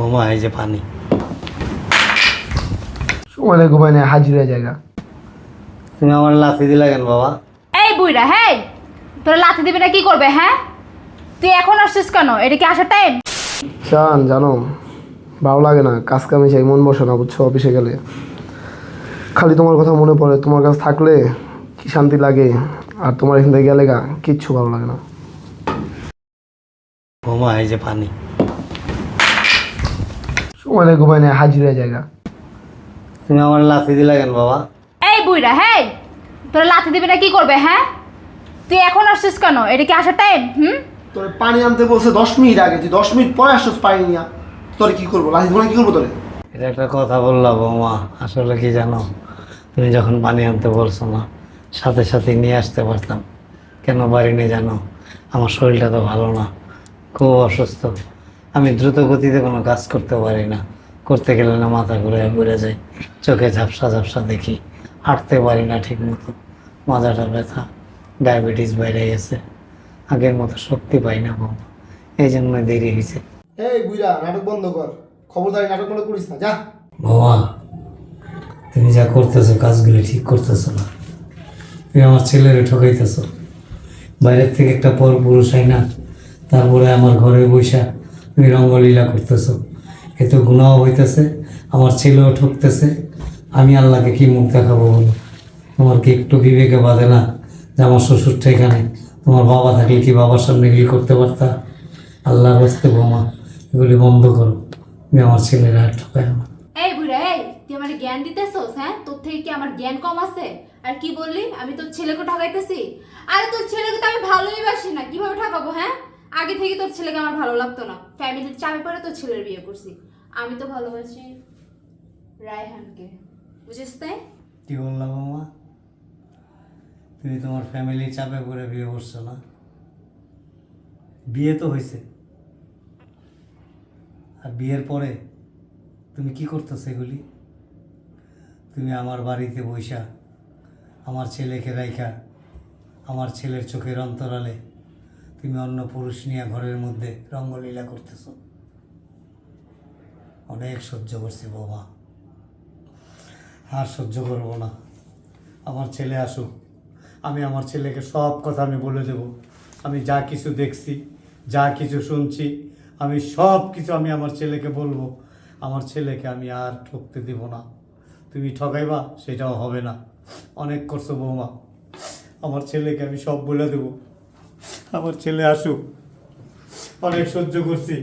ঘুমা এই যে পানি। সময় ঘুমায় নেই হাজিরা জায়গা। তুমি আমার লাথি দিলা কেন বাবা? এই বুইরা হ্যাঁ তোরা লাথি দিবি না কি করবে হ্যাঁ? তুই এখন আসছিস কেন? এটা কি আসার টাইম চান জানো ভালো লাগে না কাজ কামে চাই মন বসে না বুঝছ অফিসে গেলে। খালি তোমার কথা মনে পড়ে তোমার কাছে থাকলে কি শান্তি লাগে? আর তোমার এখান থেকে গেলে গা কিচ্ছু ভালো লাগে না। ঘুমা এই যে পানি। নেই ঘুমায় নেই হাজিরা জায়গা। তুমি আমার লাথি দিলা কেন বাবা? এই বুইরা হ্যাঁ তোরা লাথি দিবি না কি করবে হ্যাঁ? তুই এখন আসছিস কেন? এটা কি আসার টাইম হুম? তোর পানি আনতে বলছে দশ মিনিট আগে তুই দশ মিনিট পরে আসছিস পানি নিয়ে। তোর কি করব লাইফ কি করব তোরে? এটা একটা কথা বললা বৌমা আসলে কি জানো? তুমি যখন পানি আনতে বলছো না সাথে সাথে নিয়ে আসতে পারতাম। কেন বাড়ি নিয়ে জানো? আমার শরীরটা তো ভালো না খুব অসুস্থ। আমি দ্রুত গতিতে কোনো কাজ করতে পারি না। করতে গেলে না মাথা ঘুরে ঘুরে যায়। চোখে ঝাপসা ঝাপসা দেখি। হাঁটতে পারি না ঠিক মতো মাজাটা ব্যথা। ডায়াবেটিস বেড়ে গেছে। আগের মতো শক্তি পাই না বৌমা এই জন্য দেরি হয়েছে। এই বুইরা নাটক বন্ধ কর। খবরদারি নাটক মনে করিস না যা। বাবা তুমি যা করতেছো কাজগুলি ঠিক করতেছো না। তুমি আমার ছেলেরে ঠকাইতেছো। বাইরের থেকে একটা পর পুরুষ হয় না। তারপরে আমার ঘরে বৈশা তুমি রঙ্গলীলা করতেছো। এত গুণাও হইতেছে, আমার ছেলেও ঠকতেছে। আমি আল্লাহকে কি মুখ দেখাবো বলো? তোমার কি একটু বিবেকে বাঁধে না যে আমার শ্বশুরটা এখানে? তোমার বাবা থাকলে কি বাবার সামনে গিয়ে করতে পারতা? আল্লাহর হস্তে বোমা, এগুলি বন্ধ করো। তুমি আমার ছেলেরা আর ঠকায় আমার এই বুইরা এই, তুই আমার জ্ঞান দিতেছস হ্যাঁ? তোর থেকে কি আমার জ্ঞান কম আছে? আর কি বললি? আমি তোর ছেলেকে ঠকাইতেছি। আরে তোর ছেলেকে তো আমি ভালোই বাসি না। কীভাবে ঠকাবো হ্যাঁ? আগে থেকে তোর ছেলেকে আমার ভালো লাগতো না। ফ্যামিলির চাপে পড়ে তোর ছেলের বিয়ে করছি। আমি তো ভালোবাসি রায়হানকে। বুঝিস তাই কি বললাম মামা? তুমি তোমার ফ্যামিলি চাপে পড়ে বিয়ে করছ না? বিয়ে তো হয়েছে। আর বিয়ের পরে তুমি কি করতেছো এগুলি? তুমি আমার বাড়িতে বৈশা আমার ছেলেকে রাইখা, আমার ছেলের চোখের অন্তরালে তুমি অন্য পুরুষ নিয়ে ঘরের মধ্যে রঙ্গলীলা করতেছো। অনেক সহ্য করছি বৌমা। আর সহ্য করব না। আমার ছেলে আসুক। আমি আমার ছেলেকে সব কথা আমি বলে দেব। আমি যা কিছু দেখছি, যা কিছু শুনছি, আমি সব কিছু আমি আমার ছেলেকে বলব। আমার ছেলেকে আমি আর ঠকতে দেব না। তুমি ঠকাইবা, সেটাও হবে না। অনেক করছ বৌমা। আমার ছেলেকে আমি সব বলে দেব। আমার ছেলে আসুক। অনেক সহ্য করছি।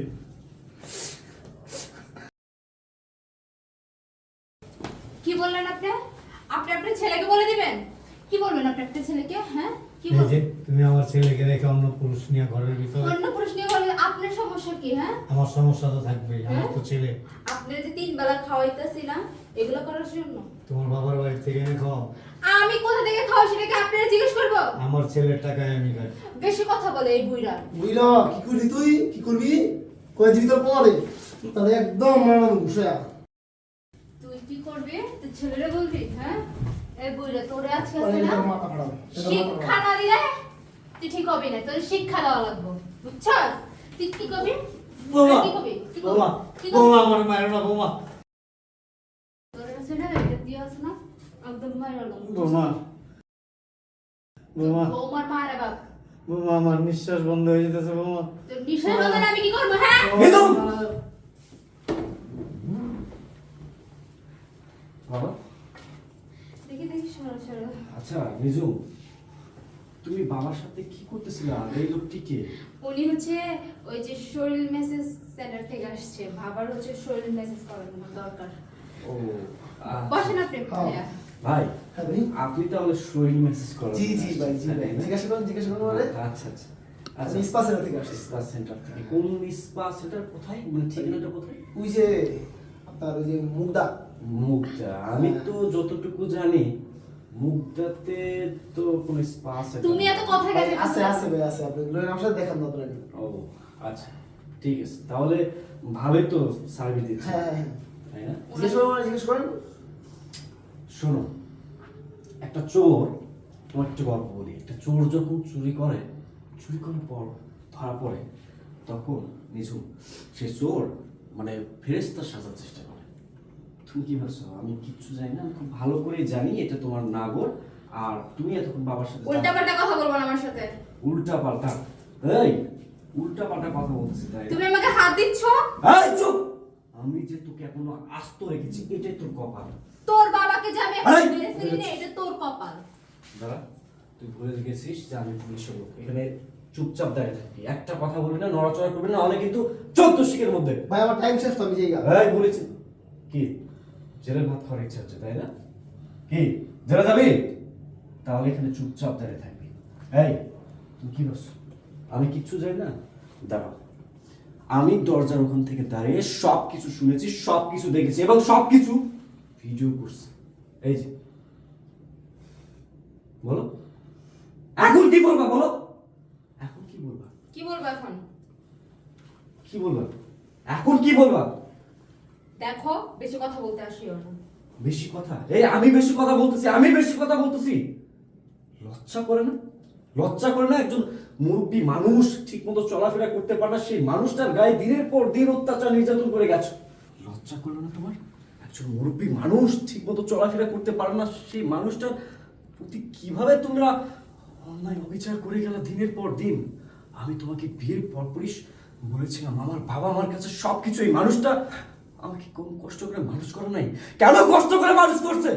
কি বললেন আপনি? আপনি আপনার ছেলেকে বলে দিবেন? কি বলবেন আপনি আপনার ছেলেকে? হ্যাঁ? কি এই যে বলবেন তুমি আমার ছেলেকে রেখে অন্য পুরুষ নিয়ে ঘরের ভিতরে অন্য পুরুষ নিয়ে বলবেন আপনার সমস্যা কি হ্যাঁ? আমার সমস্যা তো থাকবেই আমার তো ছেলে। আপনি যে তিন বেলা খাওয়াইতেছি না এগুলো করার জন্য। তোমার বাবার বাড়ি থেকে এনে খাও আমি কোথা থেকে খাওয়া সেটাকে আপনারা জিজ্ঞেস করব? আমার ছেলের টাকায় আমি খাই। বেশি কথা বলে এই বুইরা। বুইরা কি করবি তুই? কি করবি? কয়ে দিবি তোর পরে? তাহলে একদম মারানো ঘুষে তুই কি করবি? তুই ছেলেরে বলবি হ্যাঁ? এই বুইরা তোরে আজকে আছে না শিক্ষা না দিলে তুই ঠিক হবি না তোর শিক্ষা দেওয়া লাগবে বুঝছস? তুই কি করবি? বৌমা কি করবি? আমার মায়ের না বৌমা তোর আছে না এটা দিয়ে আছে না একদম মায়ের বৌমা। বৌমা। বৌমার মায়ের বাপ বৌমা আমার নিঃশ্বাস বন্ধ হয়ে যেতেছে বৌমা। তোর নিশ্চয় আমি কি করব হ্যাঁ বাবা। দেখি দেখি সরো সরো আচ্ছা নিজু তুমি বাবার সাথে কি করতেছিলে? আর এই লোকটিকে উনি হচ্ছে ওই যে শরীর মেসেজ সেন্টার থেকে আসছে। বাবার হচ্ছে শরীর মেসেজ করানো দরকার। ও আচ্ছা। বসেন আপনি। ভাইয়া। ভাই হ্যাঁ ভাই। আপনি তাহলে শরীর মেসেজ করেন জি জি ভাই জি ভাই। জিজ্ঞাসা করুন জিজ্ঞাসা করুন মানে? আচ্ছা আচ্ছা আচ্ছা। সেন্টার থেকে আসছি। স্পা সেন্টার থেকে। কোন স্পা সেন্টার কোথায়? মানে ঠিকানাটা কোথায়? ওই যে আপনার ওই যে মুগদা। মুগদা। আমি তো যতটুকু জানি মুগদাতে তো কোনো স্পা সেন্টার তুমি এত কথা ভাই আছে আছে ভাই আছে। আপনি লোয়ের আমার সাথে দেখান না ও আচ্ছা ঠিক আছে। তাহলে ভালোই তো সার্ভিস দিচ্ছে। হ্যাঁ হ্যাঁ। করুন জিজ্ঞেস করেন। শোনো একটা চোর তোমার একটা গল্প বলি। একটা চোর যখন চুরি করে চুরি করার পর ধরা পড়ে তখন নিঝুম সে চোর মানে ফেরেস্তা সাজার চেষ্টা করে। তুমি কি ভাবছ? আমি কিচ্ছু জানি না আমি খুব ভালো করে জানি এটা তোমার নাগর আর তুমি এতক্ষণ বাবার সাথে উল্টা পাল্টা কথা বলব না আমার সাথে। উল্টা পাল্টা এই উল্টা পাল্টা কথা বলতেছি তাই তুমি আমাকে হাত দিচ্ছ? এই চুপ! আমি যে তোকে এখনও আস্ত রেখেছি এটাই তোর কপাল। তোর বাবাকে যে আমি এখন মেরে ফেলি না, এটা তোর কপাল। দাঁড়া তুই ভুলে গেছিস যে আমি পুলিশের লোক এখানে চুপচাপ দাঁড়িয়ে থাকবি। একটা কথা বলবি না নড়াচড়া করবি না অনেক কিন্তু চোদ্দ শিখের মধ্যে। ভাই আমার টাইম শেষ তো আমি যাই গা। এই বলেছি। কি? জেলের ভাত খাওয়ার ইচ্ছা হচ্ছে তাই না? কি? জেলে যাবি? তাহলে এখানে চুপচাপ দাঁড়িয়ে থাকবি। এই তুমি কি বলছো আমি কিচ্ছু জানি না। দাঁড়াও আমি দরজার ওখান থেকে দাঁড়িয়ে সব কিছু শুনেছি সব কিছু দেখেছি এবং সব কিছু ভিডিও করছি। এই যে বলো। এখন কি বলবা বলো? এখন কি বলবা? কি বলব এখন? কি বলবা? এখন কি বলবা? দেখো বেশি কথা বলতে আসিও না। বেশি কথা? এই আমি বেশি কথা বলতেছি আমি বেশি কথা বলতেছি। লজ্জা করে না? লজ্জা করে না একজন মুরব্বী মানুষ ঠিক মতো চলাফেরা করতে পারে না, সেই মানুষটার গায়ে দিনের পর দিন অত্যাচার, নির্যাতন করে গেছো। লজ্জা করল না তোমার? একজন মুরব্বী মানুষ ঠিক মতো চলাফেরা করতে পারে না, সেই মানুষটার প্রতি কীভাবে তোমরা অন্যায় অবিচার করে গেল দিনের পর দিন? আমি তোমাকে বিয়ের পরপরই বলেছিলাম, আমার বাবা আমার কাছে সব কিছু এই মানুষটা আমাকে কোন কষ্ট করে মানুষ করে নাই। কেন কষ্ট করে মানুষ করছে?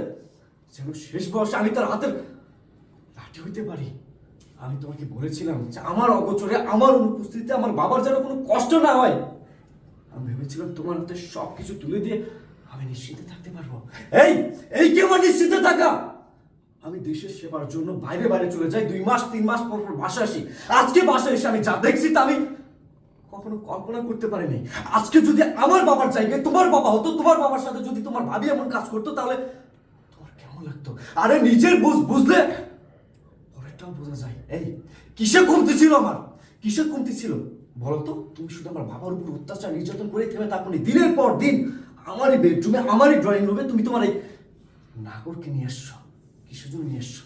যেন শেষ বয়সে আমি তার হাতের লাঠি হইতে পারি। আমি তোমাকে বলেছিলাম যে আমার অগোচরে, আমার অনুপস্থিতিতে আমার বাবার যেন কোনো কষ্ট না হয়। আমি ভেবেছিলাম তোমার হাতে সব কিছু তুলে দিয়ে আমি নিশ্চিন্তে থাকতে পারব। এই এই কি আমার নিশ্চিন্তে থাকা? আমি দেশের সেবার জন্য বাইরে বাইরে চলে যাই, দুই মাস, তিন মাস পর পর বাসা আসি। আজকে বাসা এসে আমি যা দেখছি তা আমি কখনো কল্পনা করতে পারিনি। আজকে যদি আমার বাবার জায়গায় তোমার বাবা হতো, তোমার বাবার সাথে যদি তোমার ভাবি এমন কাজ করতো, তাহলে তোমার কেমন লাগতো? আরে নিজের বুঝ বুঝলে বোঝা যায়। এই কিসে কমতি ছিল আমার? কিসে কমতি ছিল? বলতো, তুমি শুধু আমার বাবার উপর অত্যাচার, নির্যাতন করে থেমে তারপরে দিনের পর দিন আমারই বেডরুমে আমারই ড্রয়িং রুমে তুমি তোমার এই নাগরকে নিয়ে এসছো কিসের জন্য নিয়ে এসছো।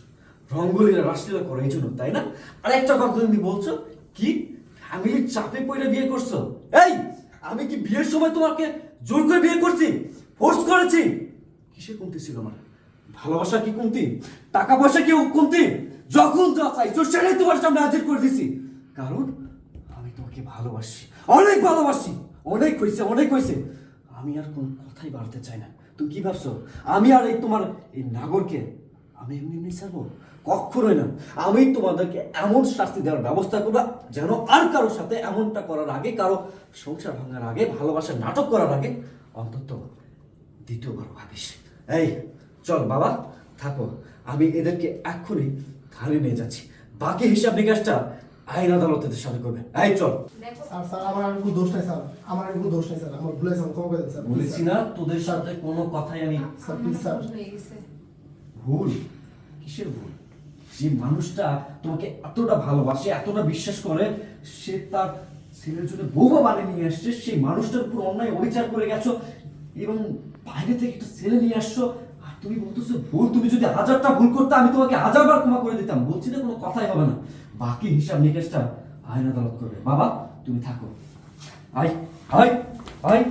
রঙ্গলীলা, রাসলীলা করো, এই জন্য, তাই না? আর একটা কথা তুমি বলছো, কি? ফ্যামিলির চাপে পড়ে বিয়ে করছ? এই, আমি কি বিয়ের সময় তোমাকে জোর করে বিয়ে করছি? ফোর্স করেছি? কিসের কমতি ছিল আমার? ভালোবাসা কি কমতি? টাকা পয়সা কি কমতি? যখন যা চাইছো সেটাই তোমার সামনে হাজির করে দিছি। কারণ আমি তোমাকে ভালোবাসি, অনেক ভালোবাসি, অনেক হয়েছে অনেক হয়েছে। আমি আর কোন কথাই বাড়তে চাই না। তুমি কি ভাবছ? আমি আর এই তোমার এই নাগরকে আমি এমনি এমনি ছাড়বো? কখনোই না। আমি তোমাদেরকে এমন শাস্তি দেওয়ার ব্যবস্থা করব যেন আর কারোর সাথে এমনটা করার আগে, কারও সংসার ভাঙার আগে ভালোবাসার নাটক করার আগে অন্তত দ্বিতীয়বার ভাবিস। এই, চল বাবা, থাকো। আমি এদেরকে এক্ষুনি থানে নিয়ে যাচ্ছি। বাকি হিসাব নিকাশটা আইন আদালতের সাথে করবে। এই চল। স্যার স্যার আমার আর কোনো দোষ নাই স্যার। আমার আর কোনো দোষ নাই স্যার। আমার ভুলে গেছে ক্ষমা করে দেন স্যার। বলেছি না তোদের সাথে কোনো কথাই আমি স্যার প্লিজ স্যার। ভুল ভুল? কিসের ভুল? যে মানুষটা তোমাকে এতটা ভালোবাসে এতটা বিশ্বাস করে সে তার ছেলের জন্য বৌমা বানিয়ে নিয়ে আসছে সেই মানুষটার উপর অন্যায় অবিচার করে গেছো এবং বাইরে থেকে একটা ছেলে নিয়ে আসছো তুমি বলতেছো ভুল, তুমি যদি হাজারটা ভুল করতে, আমি তোমাকে হাজারবার ক্ষমা করে দিতাম। বলছি না কোনো কথাই হবে না। বাকি হিসাব নিকেশটা আইন আদালত করবে। বাবা, তুমি থাকো। আয় আয় আয়।